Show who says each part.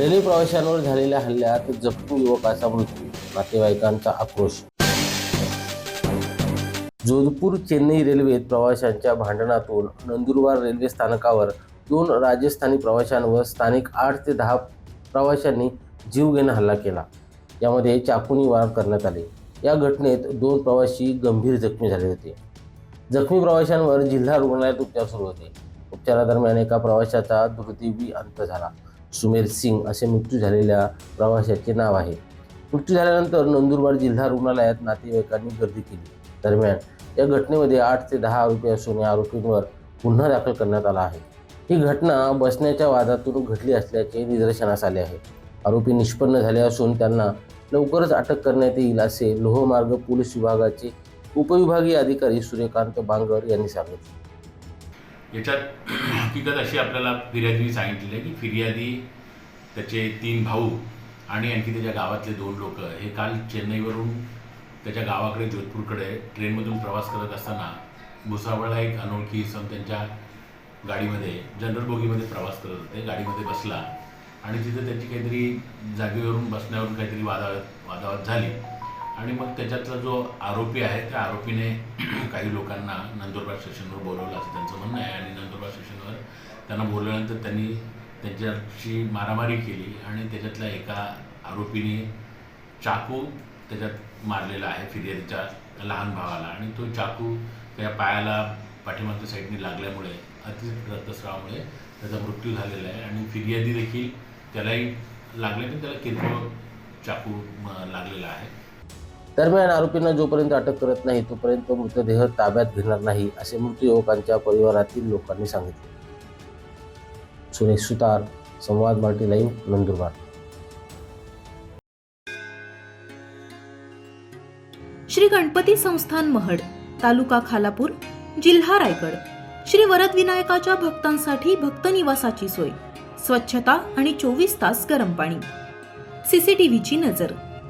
Speaker 1: Railway प्रवाशांवर झालेल्या हल्ल्यात जखमी युवकाचा मृत्यू नातेवाईकांचा आक्रोश. जोधपूर चेन्नई रेल्वेत प्रवाशांच्या भांडणातून नंदुरबार रेल्वे स्थानकावर दोन राजस्थानी प्रवाशांवर स्थानिक आठ ते दहा प्रवाशांनी जीवघेणा हल्ला केला. यामध्ये चाकूनी वार करण्यात आले. या घटनेत दोन प्रवासी गंभीर जखमी झाले होते. जखमी प्रवाशांवर जिल्हा रुग्णालयात उपचार सुरू होते. उपचारादरम्यान एका प्रवाशाचा दुर्दैवी अंत झाला. सुमेर सिंग असे मृत्यू झालेल्या प्रवाशाचे नाव आहे. मृत्यू झाल्यानंतर नंदुरबार जिल्हा रुग्णालयात नातेवाईकांनी गर्दी केली. दरम्यान या घटनेमध्ये आठ ते दहा आरोपी असून या आरोपींवर गुन्हा दाखल करण्यात आला आहे. ही घटना बसण्याच्या वादातून घडली असल्याचे निदर्शनास आले आहे. आरोपी निष्पन्न झाले असून त्यांना लवकरच अटक करण्यात येईल असे लोहमार्ग पोलीस विभागाचे उपविभागीय अधिकारी सूर्यकांत बांगर यांनी सांगितले.
Speaker 2: याच्यात हकीकत अशी आपल्याला फिर्यादीने सांगितलेली आहे की फिर्यादी त्याचे तीन भाऊ आणि आणखी त्याच्या गावातले दोन लोक हे काल चेन्नईवरून त्याच्या गावाकडे जोधपूरकडे ट्रेनमधून प्रवास करत असताना भुसावळला एक अनोळखी सम त्यांच्या गाडीमध्ये जनरल बोगीमध्ये प्रवास करत होते. गाडीमध्ये बसला आणि तिथं त्याची काहीतरी जागेवरून बसण्यावरून काहीतरी वादावत वादावत झाली. आणि मग त्याच्यातला जो आरोपी आहे त्या आरोपीने काही लोकांना नंदुरबार स्टेशनवर बोलवलं असं त्यांचं म्हणणं आहे. आणि नंदुरबार स्टेशनवर त्यांना बोलवल्यानंतर त्यांनी त्यांच्याशी मारामारी केली आणि त्याच्यातल्या एका आरोपीने चाकू त्याच्यात मारलेला आहे फिर्यादीच्या लहान भावाला. आणि तो चाकू त्या पायाला पाठीमागच्या साईडने लागल्यामुळे अति रक्तस्रावामुळे त्याचा मृत्यू झालेला आहे. आणि फिर्यादी देखील त्यालाही लागले पण त्याला किरकोळ चाकू लागलेला आहे.
Speaker 1: दरम्यान आरोपींना जोपर्यंत अटक करत नाही तोपर्यंत मृतदेह ताब्यात घेणार नाही असे मृत युवकांच्या परिवारातील लोकांनी सांगितले. सुरेश सुतार संवाद मराठी लाईव्ह नंदुरबार.
Speaker 3: श्री गणपती संस्थान महड तालुका खालापूर जिल्हा रायगड. श्री वरद विनायकाच्या भक्तांसाठी भक्त निवासाची सोय स्वच्छता आणि चोवीस तास गरम पाणी. सीसीटीव्हीची नजर.